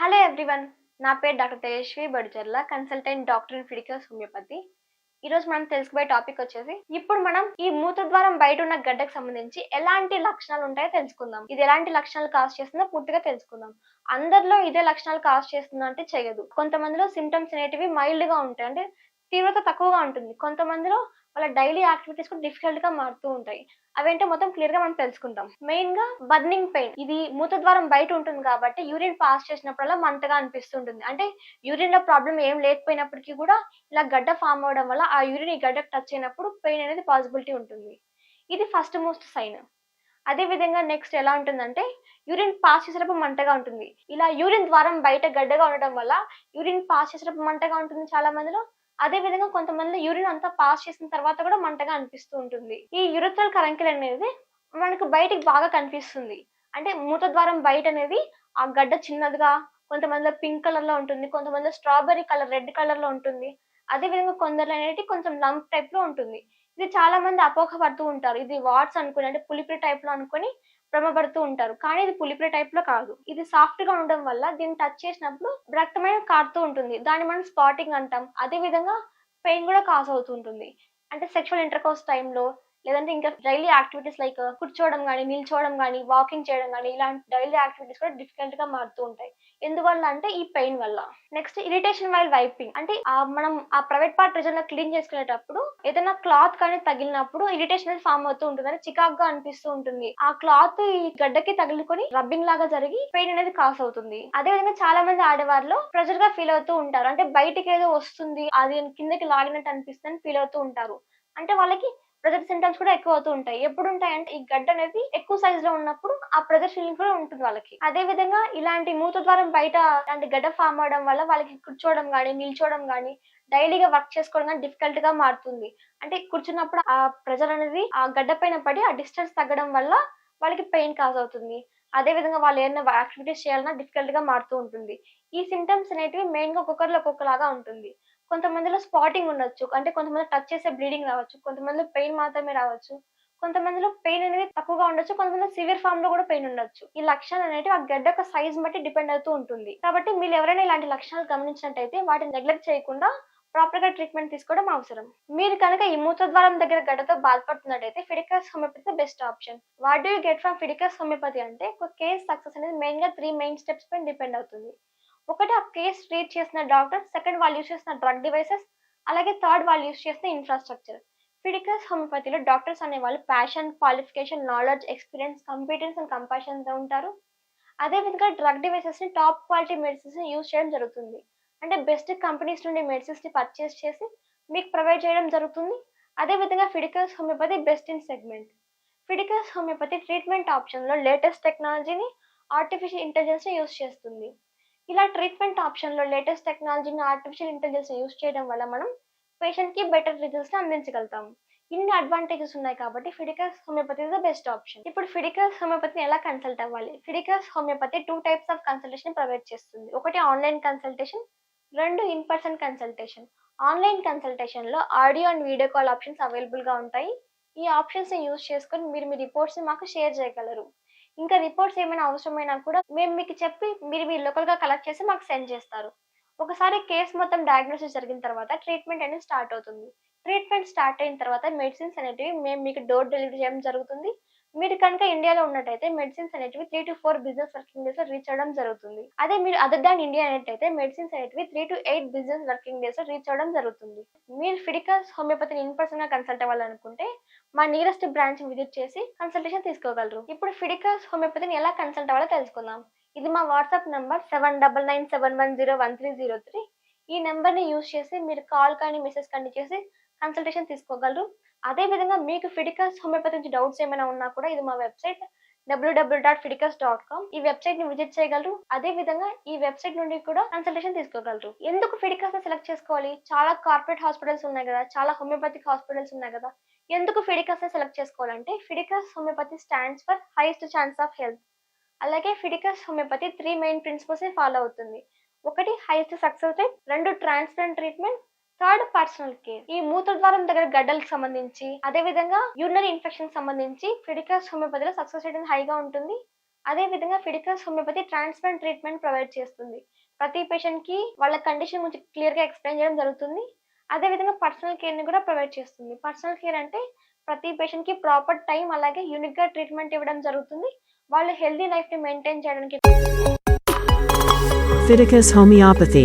Hello everyone నా పేరు doctor Tejaswi Badicherla consultant doctor in ఫిడికల్స్ homeopathy ఈరోజు మనం తెలుసుకోబోయే టాపిక్ వచ్చేసి ఇప్పుడు మనం ఈ మూత్రద్వారం బయట ఉన్న గడ్డకు సంబంధించి ఎలాంటి లక్షణాలు ఉంటాయో తెలుసుకుందాం. ఇది ఎలాంటి లక్షణాలు కాజ్ చేస్తుందో పూర్తిగా తెలుసుకుందాం. అందరిలో ఇదే లక్షణాలు కాజ్ చేస్తుందో అంటే చేయదు. కొంతమందిలో సిమ్టమ్స్ అనేటివి మైల్డ్గా ఉంటాయి అంటే తీవ్రత తక్కువగా ఉంటుంది. కొంతమందిలో వాళ్ళ డైలీ యాక్టివిటీస్ కూడా డిఫికల్ట్గా మారుతూ ఉంటాయి. అవేంటో మొత్తం క్లియర్గా మనం తెలుసుకుంటాం మెయిన్గా బర్నింగ్ పెయిన్ ఇది మూత ద్వారం బయట ఉంటుంది కాబట్టి యూరిన్ పాస్ చేసినప్పుడల్లా మంటగా అనిపిస్తుంటుంది. అంటే యూరిన్లో ప్రాబ్లం ఏం లేకపోయినప్పటికీ కూడా ఇలా గడ్డ ఫామ్ అవడం వల్ల ఆ యూరిన్ ఈ గడ్డకు టచ్ అయినప్పుడు పెయిన్ అనేది పాసిబిలిటీ ఉంటుంది. ఇది ఫస్ట్ మోస్ట్ సైన్ అదే విధంగా నెక్స్ట్ ఎలా ఉంటుందంటే యూరిన్ పాస్ చేసేటప్పుడు మంటగా ఉంటుంది. ఇలా యూరిన్ ద్వారం బయట గడ్డగా ఉండడం వల్ల యూరిన్ పాస్ చేసేటప్పుడు మంటగా ఉంటుంది చాలా మందిలో అదే విధంగా కొంతమంది యూరిన్ అంతా పాస్ చేసిన తర్వాత కూడా మంటగా అనిపిస్తూ ఉంటుంది. ఈ యురత్రల్ కరంకిల్ అనేది మనకు బయటికి బాగా కనిపిస్తుంది. అంటే మూత ద్వారం బయట అనేది ఆ గడ్డ చిన్నదిగా కొంతమందిలో పింక్ కలర్లో ఉంటుంది కొంతమందిలో స్ట్రాబెర్రీ కలర్ రెడ్ కలర్లో ఉంటుంది. అదే విధంగా కొందరు అనేది కొంచెం లంప్ టైప్లో ఉంటుంది. ఇది చాలా మంది అపోహ పడుతూ ఉంటారు. ఇది వాట్స్ అనుకుని అంటే పులిపిరి టైప్లో అనుకుని భ్రమపడుతూ ఉంటారు. కానీ ఇది పులిపిరి టైప్లో కాదు. ఇది సాఫ్ట్గా ఉండడం వల్ల దీన్ని టచ్ చేసినప్పుడు రక్తమైన కారుతూ ఉంటుంది. దాన్ని మనం స్పాటింగ్ అంటాం. అదే విధంగా పెయిన్ కూడా కాజ్ అవుతూ ఉంటుంది. అంటే సెక్షువల్ ఇంటర్కోర్స్ టైంలో లేదంటే ఇంకా డైలీ యాక్టివిటీస్ లైక్ కూర్చోవడం కానీ నిల్చోవడం కానీ వాకింగ్ చేయడం కానీ ఇలాంటి డైలీ యాక్టివిటీస్ కూడా డిఫికల్ట్గా మారుతూ ఉంటాయి. ఎందువల్ల అంటే ఈ పెయిన్ వల్ల. నెక్స్ట్ ఇరిటేషన్ వైల్ వైపింగ్ అంటే మనం ఆ ప్రైవేట్ పార్ట్ రీజన్లో క్లీన్ చేసుకునేటప్పుడు ఏదైనా క్లాత్ కానీ తగిలినప్పుడు ఇరిటేషన్ అనేది ఫామ్ అవుతూ ఉంటుంది అంటే చికాక్గా అనిపిస్తూ ఉంటుంది. ఆ క్లాత్ ఈ గడ్డకి తగులుకొని రబ్బింగ్ లాగా జరిగి పెయిన్ అనేది కాస్ అవుతుంది. అదే విధంగా చాలా మంది ఆడవారిలో ప్రెజర్గా ఫీల్ అవుతూ ఉంటారు. అంటే బయటికి ఏదో వస్తుంది అది కిందకి లాగినట్టు అనిపిస్తుంది ఫీల్ అవుతూ ఉంటారు. అంటే వాళ్ళకి ప్రెజర్ సింటమ్స్ కూడా ఎక్కువ అవుతూ ఉంటాయి. ఎప్పుడు ఉంటాయి అంటే ఈ గడ్డ అనేది ఎక్కువ సైజ్లో ఉన్నప్పుడు ఆ ప్రెజర్ ఫీలింగ్ కూడా ఉంటుంది వాళ్ళకి. అదే విధంగా ఇలాంటి మూత ద్వారం బయట ఇలాంటి గడ్డ ఫామ్ అవడం వల్ల వాళ్ళకి కూర్చోవడం కానీ నిల్చోవడం కానీ డైలీగా వర్క్ చేసుకోవడం కానీ డిఫికల్ట్గా మారుతుంది. అంటే కూర్చున్నప్పుడు ఆ ప్రెజర్ అనేది ఆ గడ్డ పైన పడి ఆ డిస్టెన్స్ తగ్గడం వల్ల వాళ్ళకి పెయిన్ కాజ్ అవుతుంది. అదే విధంగా వాళ్ళు ఏదైనా యాక్టివిటీస్ చేయాలన్నా డిఫికల్ట్గా మారుతూ ఉంటుంది. ఈ సిమ్టమ్స్ అనేటివి మెయిన్గా ఒక్కొక్కరిలో ఒక్కొక్కలాగా ఉంటుంది. కొంతమందిలో స్పాటింగ్ ఉండొచ్చు. అంటే కొంతమంది టచ్ చేసే బ్లీడింగ్ రావచ్చు. కొంతమందిలో పెయిన్ మాత్రమే రావచ్చు. కొంతమందిలో పెయిన్ అనేది తక్కువగా ఉండొచ్చు. కొంతమంది సివియర్ ఫామ్లో కూడా పెయిన్ ఉండొచ్చు. ఈ లక్షణాలు అనేవి ఆ గడ్డ యొక్క సైజ్ బట్టి డిపెండ్ అవుతూ ఉంటుంది. కాబట్టి మీరు ఎవరైనా ఇలాంటి లక్షణాలు గమనించినట్టయితే వాటిని నెగ్లెక్ట్ చేయకుండా ప్రాపర్గా ట్రీట్మెంట్ తీసుకోవడం అవసరం. మీరు కనుక ఈ మూత్రద్వారం దగ్గర గడ్డతో బాధపడుతున్నట్టయితే Fidicus homeopathy best option what do you get from Fidicus homeopathy అంటే ఒక కేస్ సక్సెస్ అనేది మెయిన్గా త్రీ మెయిన్ స్టెప్స్ పైన డిపెండ్ అవుతుంది. ఒకటి ఆ కేస్ ట్రీట్ చేసిన డాక్టర్ సెకండ్ వాళ్ళు యూస్ చేసిన డ్రగ్ డివైసెస్ అలాగే థర్డ్ వాళ్ళు యూస్ చేసిన ఇన్ఫ్రాస్ట్రక్చర్. ఫిడికల్స్ హోమియోపతిలో డాక్టర్స్ అనేవాళ్ళు passion qualification knowledge experience competence and కంపాషన్తో ఉంటారు. అదేవిధంగా డ్రగ్ డివైసెస్ని టాప్ క్వాలిటీ మెడిసిన్స్ని యూజ్ చేయడం జరుగుతుంది. అంటే బెస్ట్ కంపెనీస్ నుండి మెడిసిన్స్ని పర్చేస్ చేసి మీకు ప్రొవైడ్ చేయడం జరుగుతుంది. అదేవిధంగా ఫిడికల్స్ homeopathy best in segment. ఫిడికల్స్ homeopathy treatment ఆప్షన్లో లేటెస్ట్ టెక్నాలజీని ఆర్టిఫిషియల్ ఇంటెలిజెన్స్ని యూస్ చేస్తుంది. ఇలా ట్రీట్మెంట్ ఆప్షన్లో లేటెస్ట్ టెక్నాలజీని ఆర్టిఫిషియల్ ఇంటెలిజెన్స్ యూస్ చేయడం వల్ల మనం పేషెంట్కి బెటర్ రిజల్ట్స్ని అందించగలుగుతాం. ఇన్ని అడ్వాంటేజెస్ ఉన్నాయి కాబట్టి Fidicus homeopathy is the best option ఇప్పుడు ఫిడికస్ హోమియోపతిని ఎలా కన్సల్ట్ అవ్వాలి? Fidicus homeopathy two types of consultation provide చేస్తుంది. ఒకటి ఆన్లైన్ కన్సల్టేషన్ రెండు in person consultation online కన్సల్టేషన్లో audio and video call options అవైలబుల్గా ఉంటాయి. ఈ ఆప్షన్స్ని యూస్ చేసుకొని మీరు మీ రిపోర్ట్స్ని మాకు షేర్ చేయగలరు. ఇంకా రిపోర్ట్స్ ఏమైనా అవసరమైనా కూడా మేము మీకు చెప్పి మీరు మీ లోకల్గా కలెక్ట్ చేసి మాకు సెండ్ చేస్తారు. ఒకసారి కేసు మొత్తం డయాగ్నోసిస్ జరిగిన తర్వాత ట్రీట్మెంట్ అనేది స్టార్ట్ అవుతుంది. ట్రీట్మెంట్ స్టార్ట్ అయిన తర్వాత మెడిసిన్స్ అనేటివి మేము మీకు డోర్ డెలివరీ చేయడం జరుగుతుంది. మీరు కనుక ఇండియాలో ఉన్నట్టయితే మెడిసిన్స్ అనేటివి three to four business working days reach అవ్వడం జరుగుతుంది. అదే మీరు అదర్ దాన్ ఇండియా అనేటైతే మెడిసిన్స్ అనేటివి three to eight business working days reach అవ్వడం జరుగుతుంది. మీరు ఫిడికల్స్ హోమియోపతిని ఇన్ పర్సన్గా కన్సల్ట్ అవ్వాలనుకుంటే మా నియరెస్ట్ బ్రాంచ్ విజిట్ చేసి కన్సల్టేషన్ తీసుకోగలరు. ఇప్పుడు ఫిడికల్స్ హోమియోపతిని ఎలా కన్సల్ట్ అవ్వాలో తెలుసుకుందాం. ఇది మా WhatsApp number seven double nine seven one zero one three zero three ఈ నెంబర్ని యూస్ చేసి మీరు కాల్ కానీ మెసేజ్ కానీ చేసి కన్సల్టేషన్ తీసుకోగలరు. అదే విధంగా మీకు ఫిడికస్ హోమియోపతి నుంచి డౌట్స్ ఏమైనా ఉన్నా కూడా ఇది మా website W W dot Fidicus dot com ఈ వెబ్సైట్ని విజిట్ చేయగలరు. అదే విధంగా ఈ వెబ్సైట్ నుండి కూడా కన్సల్టేషన్ తీసుకోగలరు. ఎందుకు ఫిడికస్ సెలెక్ట్ చేసుకోవాలి? చాలా కార్పొరేట్ హాస్పిటల్స్ ఉన్నాయి కదా. చాలా హోమియోపతిక్ హాస్పిటల్స్ ఉన్నాయి కదా. ఎందుకు ఫిడికస్ సెలెక్ట్ చేసుకోవాలంటే Fidicus homeopathy stands for highest chance of health అలాగే Fidicus homeopathy three main principles follow అవుతుంది. ఒకటి హైయెస్ట్ సక్సెస్ రేట్ రెండు transplant treatment third personal care. ఈ మూత్రద్వారం దగ్గర గడ్డలకు సంబంధించి అదే విధంగా యూరినరీ ఇన్ఫెక్షన్ సంబంధించి ఫిడికస్ హోమియోపతిలో సక్సెస్ రేట్ హైగా ఉంటుంది. అదే విధంగా ఫిడికస్ హోమియోపతి ట్రాన్స్ప్లాంట్ ట్రీట్మెంట్ ప్రొవైడ్ చేస్తుంది. ప్రతి పేషెంట్కి వాళ్ళ కండిషన్ గురించి క్లియర్గా ఎక్స్ప్లెయిన్ చేయడం జరుగుతుంది. అదే విధంగా పర్సనల్ కేర్ని కూడా ప్రొవైడ్ చేస్తుంది. పర్సనల్ కేర్ అంటే ప్రతి పేషెంట్కి ప్రాపర్ టైం అలాగే యూనిక్గా ట్రీట్మెంట్ ఇవ్వడం జరుగుతుంది. వాళ్ళు హెల్దీ లైఫ్ని మెయింటైన్ చేయడానికి ఫిడికస్ హోమియోపతి